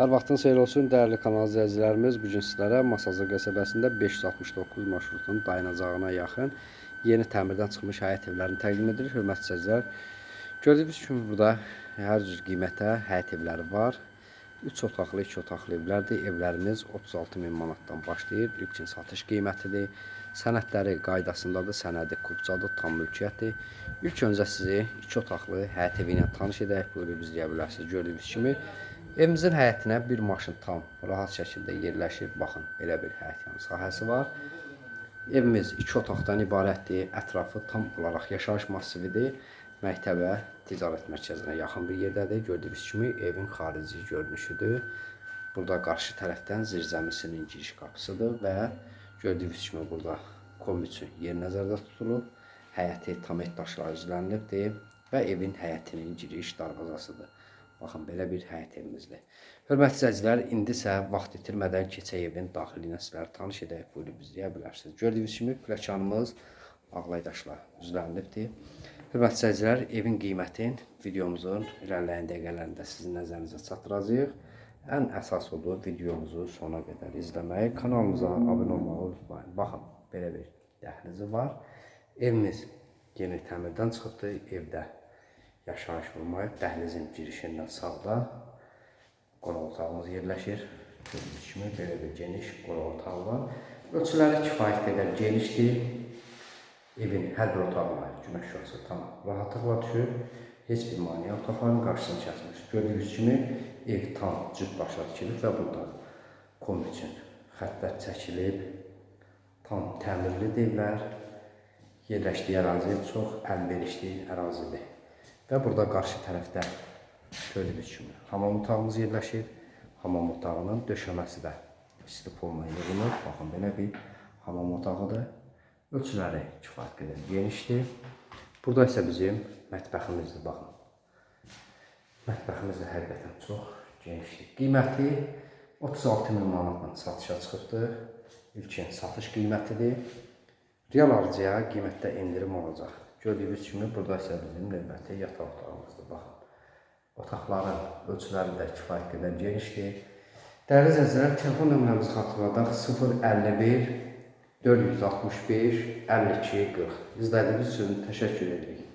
Hər vaxtınız xeyir olsun, dəyərli kanal izləyicilərimiz. Bu gün sizlərə Masazır qəsəbəsində 569 marşrutunun dayanacağına yaxın yeni təmirdən çıxmış həyət evlərini təqdim edirik. Hörmətli izləyicilər, gördüyünüz kimi burada hər cür qiymətə həyət evləri var. 3 otaqlı, 2 otaqlı evlərdir. Evlərimiz 36 min manatdan başlayır. İlkin satış qiymətidir. Sənədləri qaydasındadır, sənədi kupçadır, tam mülkiyyətdir. İlk öncə sizi 2 otaqlı həyət evi ilə tanış edək. Buyurub izləyə bilərsiniz. Gördüyünüz kimi evimizin həyətinə bir maşın tam rahat şəkildə yerləşir. Baxın, belə bir həyət yanı sahəsi var. Evimiz iki otaqdan ibarətdir. Ətrafı tam olaraq yaşayış massividir. Məktəbə, ticarət mərkəzinə yaxın bir yerdədir. Gördüyünüz kimi evin xarici görünüşüdür. Burada qarşı tərəfdən zirzəmisinin giriş qapısıdır və gördüyünüz kimi burada kom üçün yer nəzərdə tutulub. Həyəti tam et daşla üzlənilibdir və evin həyətinin giriş darvazasıdır. Baxın, belə bir həyət evimizdir. Hörmətli izləyicilər, indi isə vaxt itirmədən keçək evin daxili nəsləri tanış edək, buyurub izləyə bilərsiniz. Gördüyünüz kimi pləkanımız ağlay daşla üzlənilibdir. Hörmətli izləyicilər, evin qiymətin videomuzun irəliləyən dəqiqələrində sizin nəzərinizə çatdıracağıq. Ən əsas odur videomuzu sona qədər izləməyi, kanalımıza abunə olmağı unutmayın. Baxın, belə bir dəhlizi var. Evimiz yeni təmirdən çıxıbdır. Evdə yaşayış olmayıb. Dəhlizin girişindən sağda qonaq otağımız yerləşir. Gördüyünüz kimi belə bir geniş qonaq otağı var. Ölçüləri kifayət qədər genişdir. Evin hər bir otağına günəş şüası tam rahatlıqla düşür. Heç bir maneə otaqların qarşısını kəsmir. Gördüyünüz kimi ev tam cüt başa tikilib və burada kom üçün xəttlər çəkilib. Tam təmirli evlər. Yerləşdiyi ərazi çox əlverişli ərazidir. Və burada qarşı tərəfdə gördüyünüz kimi hamam otağımız yerləşir. Hamam otağının döşəməsi də istipolla yığılır. Baxın belə bir hamam otağıdır. Ölçüləri kifayət qədər genişdir. Burada isə bizim mətbəximizdir, baxın. Mətbəximiz də həqiqətən çox genişdir. Qiyməti 36 min manatla satışa çıxıbdır. İlkin satış qiymətidir. Real alıcıya qiymətdə endirim olacaq. Gördüyünüz kimi burada isə bizim növbəti yataq otağımızdır, baxın. Otaqların ölçüləri də kifayət qədər genişdir. Dəyərli izləyicilər, telefon nömrəmizi xatırladaq 051 465 52 40. İzlədiyiniz üçün təşəkkür edirik.